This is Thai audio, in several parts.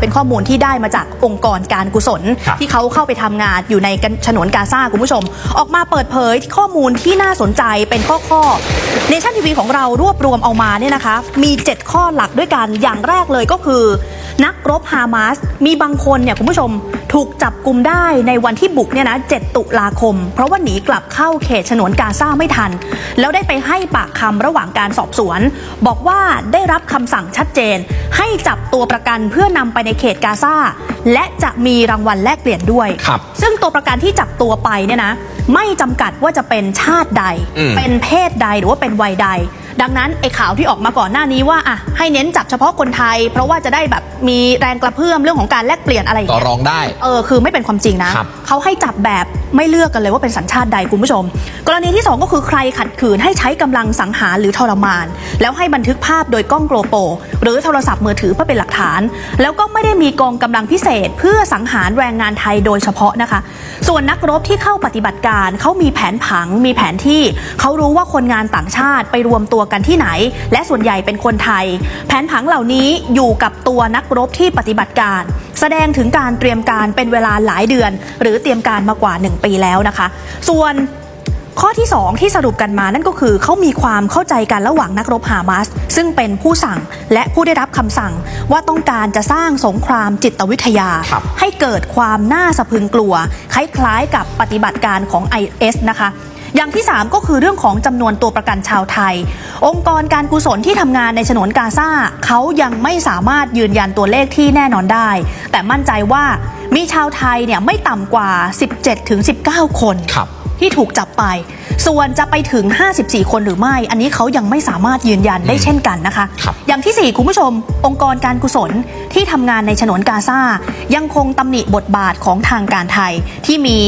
เป็นข้อมูลที่ได้มาจากองค์กรการกุศล ครับที่เขาเข้าไปทำงานอยู่ในกันฉนวนกาซาคุณผู้ชม ออกมาเปิดเผยข้อมูลที่น่าสนใจเป็นข้อข้อเนชั่นทีวีของเรารวบรวมเอามาเนี่ยนะคะ มี 7 ข้อหลักด้วยกันอย่างแรกเลยก็คือ นักรบฮามาสมีบางคนเนี่ยคุณผู้ชมถูกจับกลุ่มได้ในวันที่บุกเนี่ยนะ7ตุลาคม เพราะว่าหนีกลับเข้าเขตฉนวนกาซาไม่ทัน แล้วได้ไปให้ปากคำระหว่างการสอบสวน บอกว่าได้รับคำสั่งชัดเจน ให้จับตัวประกันเพื่อนำไปในเขตกาซาและจะมีรางวัลแลกเปลี่ยนด้วย ครับ ซึ่งตัวประกันที่จับตัวไปเนี่ยนะ ไม่จำกัดว่าจะเป็นชาติใด อืม เป็นเพศใดหรือว่าเป็นวัยใด ดังนั้นไอ้ข่าวที่ออกมาก่อนหน้านี้ว่าอะให้เน้นจับเฉพาะคนไทย เพราะว่าจะได้แบบมีแรงกระเพื่อมเรื่องของการแลกเปลี่ยนอะไรอย่างต่อเงี้ยรองได้ เออคือไม่เป็นความจริงนะ ครับเขาให้จับแบบไม่เลือกกันเลยว่าเป็นสัญชาติใดคุณผู้ชม กรณีที่2ก็คือใครขัดขืนให้ใช้กำลังสังหารหรือทรมาน แล้วให้บันทึกภาพโดยกล้องโกลโปรหรือโทรศัพท์มือถือเพื่อเป็นหลักฐาน แล้วก็ไม่ได้มีกองกำลังพิเศษ เพื่อสังหารแรงงานไทยโดยเฉพาะนะคะ ส่วนนักรบที่เข้าปฏิบัติการเขามีแผนผังมีแผนที่เขารู้ว่าคนงานต่างชาติไปรวมตัวกันที่ไหน และส่วนใหญ่เป็นคนไทย แผนผังเหล่านี้อยู่กับตัวนักรบที่ปฏิบัติการ แสดงถึงการเตรียมการเป็นเวลาหลายเดือน หรือเตรียมการมากว่า 1 ปีแล้วนะคะ ส่วนข้อที่ 2 ที่สรุปกันมานั่นก็คือเขามีความเข้าใจกันระหว่างนักรบฮามาส ซึ่งเป็นผู้สั่งและผู้ได้รับคำสั่ง ว่าต้องการจะสร้างสงครามจิตวิทยาครับให้เกิดความน่าสะพรึงกลัว คล้ายๆกับปฏิบัติการของ IS นะคะ อย่างที่ 3 ก็คือเรื่องของจำนวนตัวประกันชาวไทย องค์กรการกุศลที่ทำงานในฉนวนกาซาเขายังไม่สามารถยืนยันตัวเลขที่แน่นอนได้ แต่มั่นใจว่ามีชาวไทยเนี่ยไม่ต่ำกว่า 17-19 คนครับที่ถูกจับไป ส่วนจะไปถึง 54 คนหรือไม่ อันนี้เขายังไม่สามารถยืนยันได้เช่นกันนะคะครับอย่างที่ 4 คุณผู้ชม องค์กรการกุศลที่ทำงานในฉนวนกาซายังคงตำหนิบทบาทของทางการไทยที่มี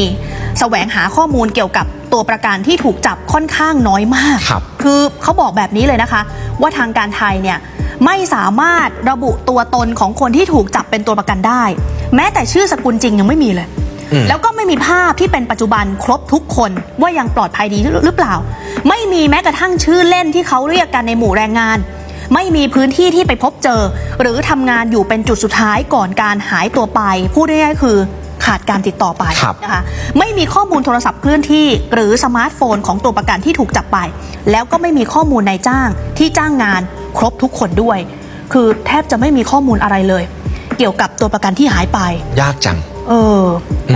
แสวงหาข้อมูลเกี่ยวกับ ตัวประกันที่ถูกจับค่อนข้างน้อยมากครับ คือเขาบอกแบบนี้เลยนะคะ ว่าทางการไทยเนี่ยไม่สามารถระบุตัวตนของคนที่ถูกจับเป็นตัวประกันได้ แม้แต่ชื่อสกุลจริงยังไม่มีเลยอืมแล้วก็ไม่มีภาพที่เป็นปัจจุบันครบทุกคนว่ายังปลอดภัยดีหรือเปล่า ไม่มีแม้กระทั่งชื่อเล่นที่เขาเรียกกันในหมู่แรงงาน ไม่มีพื้นที่ที่ไปพบเจอ หรือทำงานอยู่เป็นจุดสุดท้ายก่อนการหายตัวไปพูดง่ายๆคือ ขาดการติดต่อไปครับนะคะไม่มีข้อมูลโทรศัพท์เคลื่อนที่ หรือสมาร์ทโฟนของตัวประกันที่ถูกจับไป แล้วก็ไม่มีข้อมูลนายจ้างที่จ้างงานครบทุกคนด้วย คือแทบจะไม่มีข้อมูลอะไรเลย เกี่ยวกับตัวประกันที่หายไป ยากจัง เออ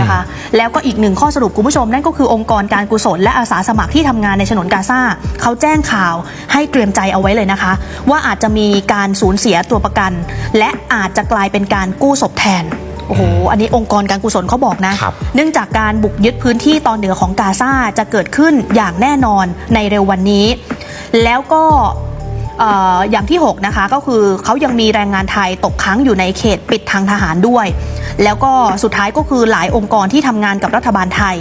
นะคะแล้วก็อีกหนึ่งข้อสรุปคุณผู้ชม นั่นก็คือองค์กรการกุศลและอาสาสมัครที่ทำงานในฉนวนกาซาเขาแจ้งข่าวให้เตรียมใจเอาไว้เลยนะคะ ว่าอาจจะมีการสูญเสียตัวประกัน และอาจจะกลายเป็นการกู้ศพแทน โอ้โห อันนี้องค์กรการกุศลเขาบอกนะครับเนื่องจากการบุกยึดพื้นที่ตอนเหนือของกาซาจะเกิดขึ้นอย่างแน่นอนในเร็ววันนี้ แล้วก็เอ่ออย่างที่ 6 นะคะ ก็คือเขายังมีแรงงานไทยตกค้างอยู่ในเขตปิดทางทหารด้วย แล้วก็สุดท้ายก็คือหลายองค์กรที่ทำงานกับรัฐบาลไทย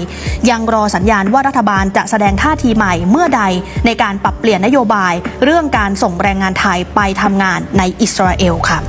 ยังรอสัญญาณว่ารัฐบาลจะแสดงท่าทีใหม่เมื่อใดในการปรับเปลี่ยนนโยบาย เรื่องการส่งแรงงานไทยไปทำงานในอิสราเอลค่ะ